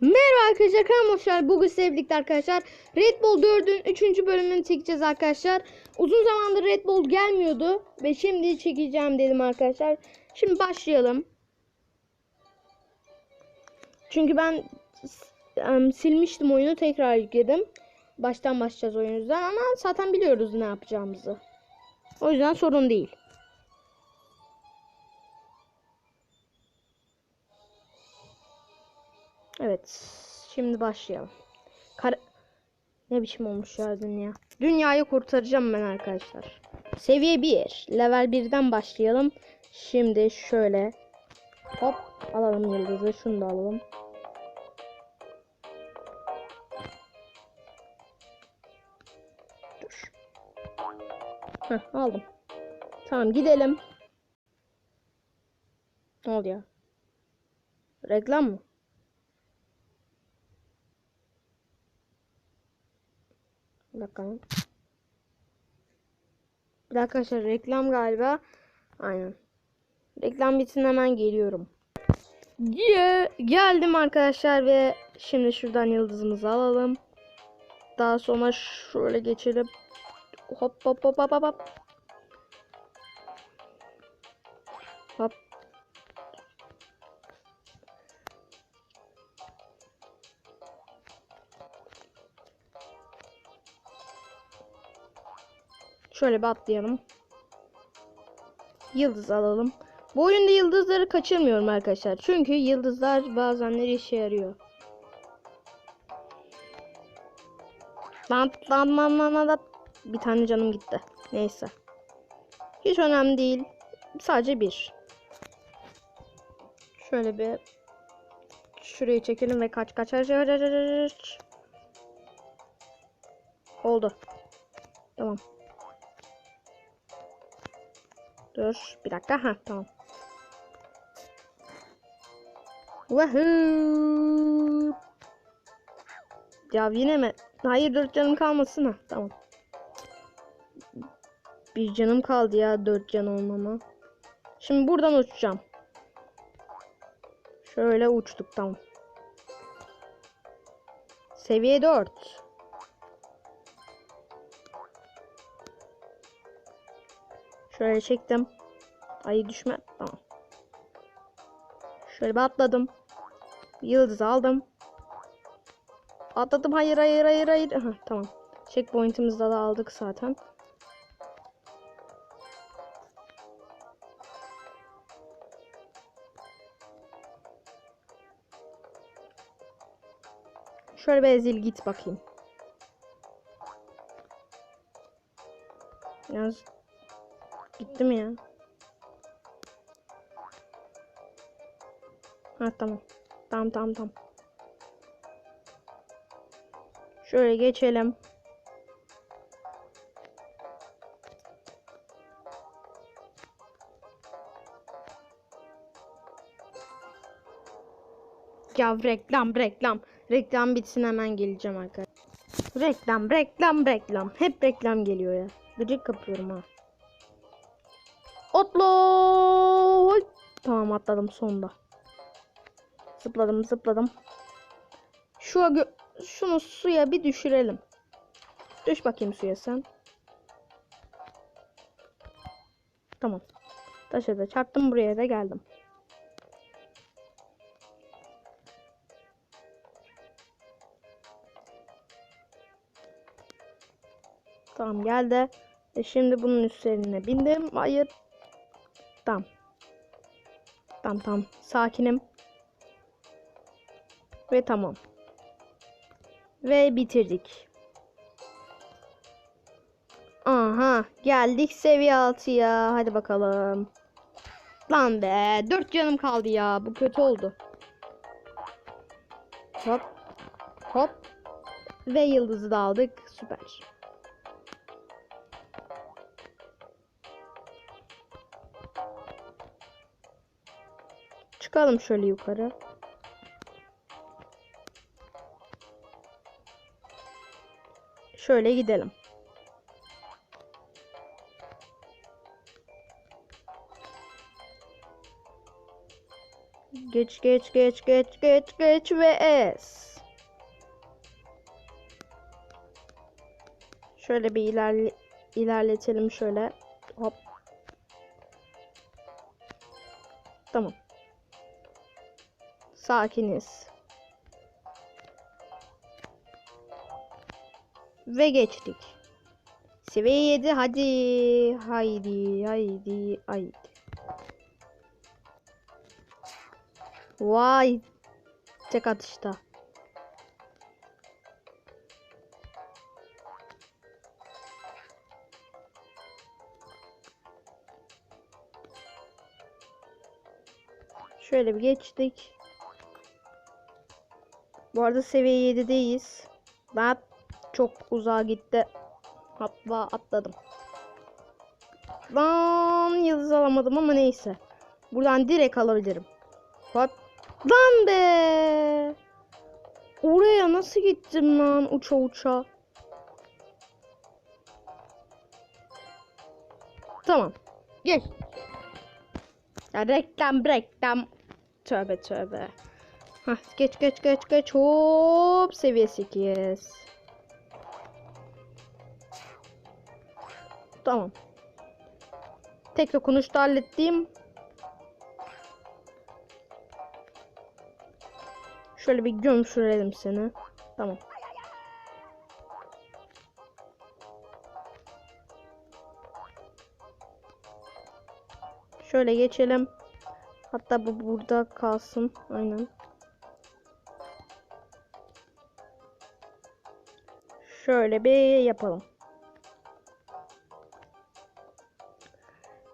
Merhaba arkadaşlar kanalıma. Bugün sizlerle birlikte arkadaşlar Red Bull 4'ün 3. bölümünü çekeceğiz arkadaşlar. Uzun zamandır Red Bull gelmiyordu ve şimdi çekeceğim dedim arkadaşlar. Şimdi başlayalım. Çünkü ben em, silmiştim oyunu tekrar yükledim. Baştan başlayacağız o yüzden ama zaten biliyoruz ne yapacağımızı. O yüzden sorun değil. Evet. Şimdi başlayalım. Kar ne biçim olmuş ya dünya. Dünyayı kurtaracağım ben arkadaşlar. Seviye 1. Level 1'den başlayalım. Şimdi şöyle. Hop. Alalım yıldızı. Şunu da alalım. Dur. Heh, aldım. Tamam gidelim. Ne oldu ya? Reklam mı? Dakika. Bir dakika arkadaşlar reklam galiba. Aynen. Reklam bitsin hemen geliyorum. Ge- geldim arkadaşlar ve şimdi şuradan yıldızımızı alalım. Daha sonra şöyle geçelim. Hop hop hop hop hop hop. Şöyle bir atlayalım. Yıldız alalım. Bu oyunda yıldızları kaçırmıyorum arkadaşlar. Çünkü yıldızlar bazenleri işe yarıyor. Lan lan lan lan lan. Bir tane canım gitti. Neyse. Hiç önemli değil. Sadece bir. Şöyle bir şurayı çekelim ve kaç kaç kaç kaç. Oldu. Tamam. Dur bir dakika ha tamam. Wahoo! Ya yine mi? Hayır dört canım kalmasın ha tamam. Bir canım kaldı ya dört can olmama. Şimdi buradan uçacağım. Şöyle uçtuk tamam. Seviye 4. Şöyle çektim. Ay düşme. Tamam. Şöyle bir atladım. Yıldız aldım. Atladım. Hayır hayır hayır hayır. Aha, tamam. Checkpoint'imizi de aldık zaten. Şöyle bir ezil git bakayım. Yalnız Gitti mi ya? Ha tamam. Tamam tamam tamam. Şöyle geçelim. Ya reklam reklam. Reklam bitsin hemen geleceğim arkadaşlar. Reklam reklam reklam. Hep reklam geliyor ya. Gıcık kapıyorum ha. Oy. Tamam atladım sonunda. Zıpladım zıpladım. Şu şunu suya bir düşürelim. Düş bakayım suya sen. Tamam. Taşa da çarptım buraya da geldim. Tamam geldi. E şimdi bunun üzerine bindim. Hayır. Tamam. Tamam tamam. Sakinim. Ve tamam. Ve bitirdik. Aha. Geldik seviye 6'ya. Hadi bakalım. Lan be. 4 canım kaldı ya. Bu kötü oldu. Hop. Hop. Ve yıldızı da aldık. Süper. Çıkalım şöyle yukarı. Şöyle gidelim. Geç geç geç geç geç geç ve es. Şöyle bir ilerle ilerletelim şöyle. Hop. Tamam. Sakiniz. Ve geçtik. Seviye 7 hadi. Haydi haydi haydi. Vay. Tek atışta. Şöyle bir geçtik. Bu arada seviye 7'deyiz. Ben çok uzağa gitti. Hatta atladım. Lan yıldız alamadım ama neyse. Buradan direkt alabilirim. Hop. Lan be. Oraya nasıl gittim lan uça uça. Tamam. Gel. Ya reklam reklam. Tövbe tövbe. Hah, geç geç geç geç. Hop seviye 8. Tamam. Tek dokunuşta hallettiğim. Şöyle bir gömsürelim seni. Tamam. Şöyle geçelim. Hatta bu burada kalsın. Aynen. Şöyle bir yapalım.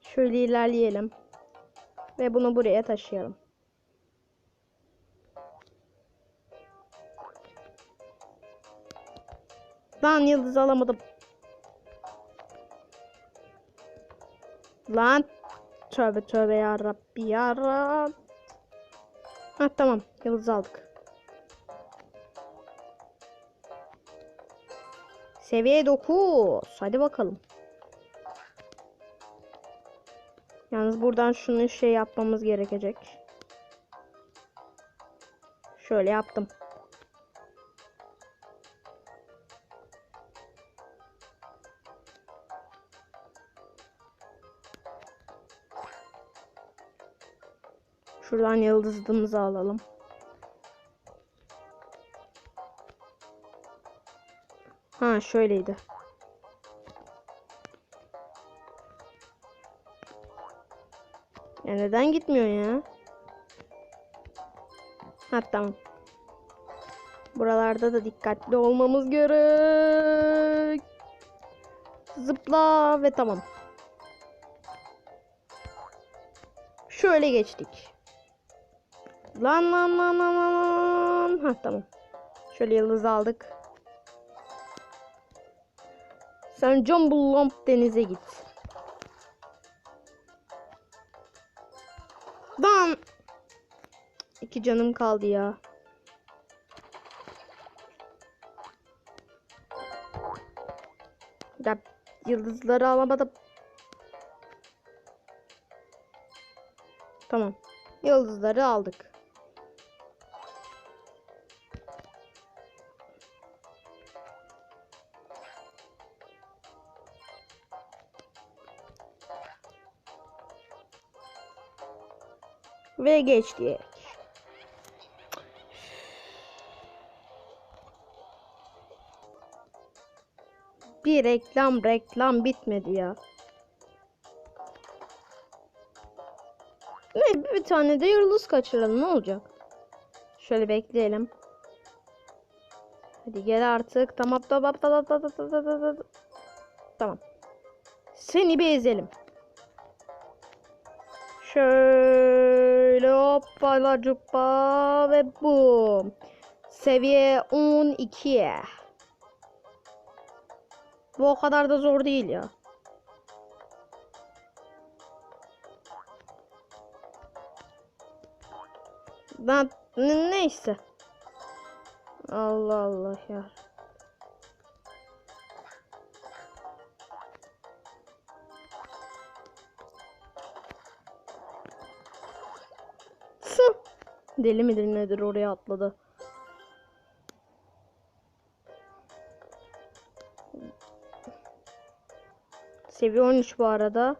Şöyle ilerleyelim. Ve bunu buraya taşıyalım. Lan yıldız alamadım. Lan. Tövbe tövbe ya Rabbi ya Rab. Ha tamam yıldız aldık. Seviye 9. Hadi bakalım. Yalnız buradan şunu şey yapmamız gerekecek. Şöyle yaptım. Şuradan yıldızımızı alalım. Şöyleydi. Ya neden gitmiyor ya? Ha tamam. Buralarda da dikkatli olmamız gerek. Zıpla ve tamam. Şöyle geçtik. Lan lan lan lan lan. Ha tamam. Şöyle yıldız aldık. Sen Jumble Lump denize git. Lan. İki canım kaldı ya. Ya yıldızları alamadım. Tamam. Yıldızları aldık. Ve geçtik. Bir reklam reklam bitmedi ya. Ne bir tane de yıldız kaçıralım ne olacak? Şöyle bekleyelim. Hadi gel artık. Tamam tamam tamam tamam tamam. tamam. Tamam. Seni bir ezelim. Şöyle hoppala cuppa ve bu. Seviye 12. Bu o kadar da zor değil ya. Ben ne- neyse. Allah Allah ya. Deli midir nedir oraya atladı. Seviye 13 bu arada.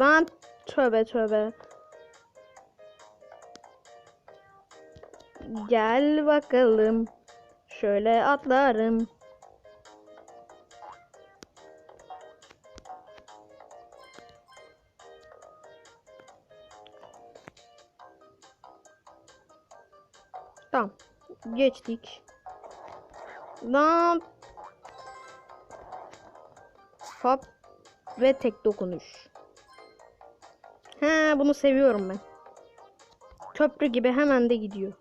Lan tövbe tövbe. Gel bakalım. Şöyle atlarım. Tamam. Geçtik. Lan. Hop. Ve tek dokunuş. He bunu seviyorum ben. Köprü gibi hemen de gidiyor.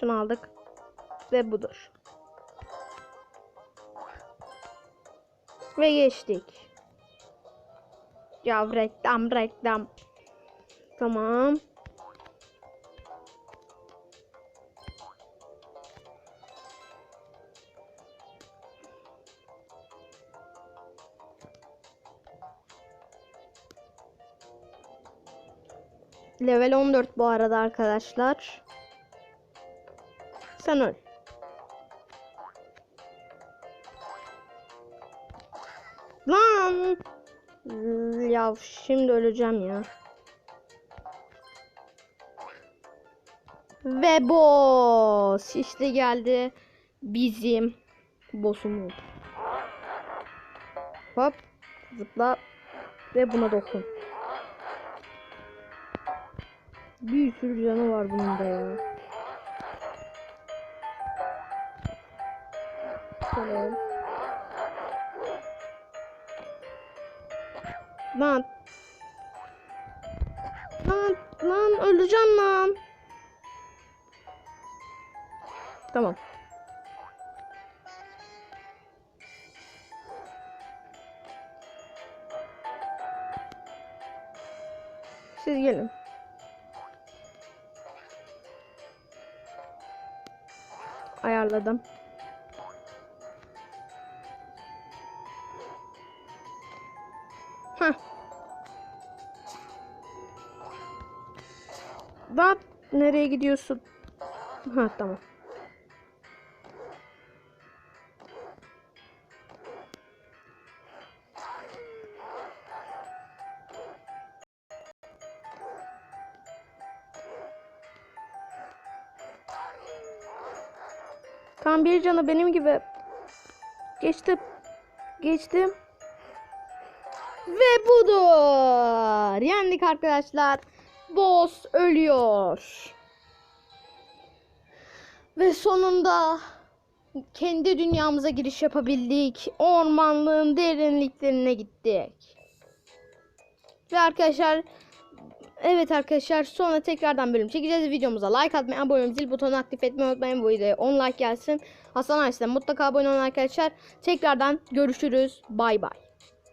Şunu aldık. Ve budur. Ve geçtik. Ya reklam reklam. Tamam. Level 14 bu arada arkadaşlar. Sen öl. Lan. Ya şimdi öleceğim ya. Ve boss işte geldi bizim boss'umuz. Hop zıpla ve buna dokun. Bir sürü canı var bunun da ya. Tamam. Lan. Lan lan öleceğim lan. Tamam. Siz gelin. Ayarladım. Heh. Bak nereye gidiyorsun? Ha tamam. Tam bir canı benim gibi. Geçtim. Geçtim. Ve budur. Yendik arkadaşlar. Boss ölüyor. Ve sonunda kendi dünyamıza giriş yapabildik. Ormanlığın derinliklerine gittik. Ve arkadaşlar Evet arkadaşlar sonra tekrardan bölüm çekeceğiz. Videomuza like atmayı, abone olmayı, zil butonunu aktif etmeyi unutmayın. Bu videoya 10 like gelsin. Hasan Arslan mutlaka abone olun arkadaşlar. Tekrardan görüşürüz. Bay bay.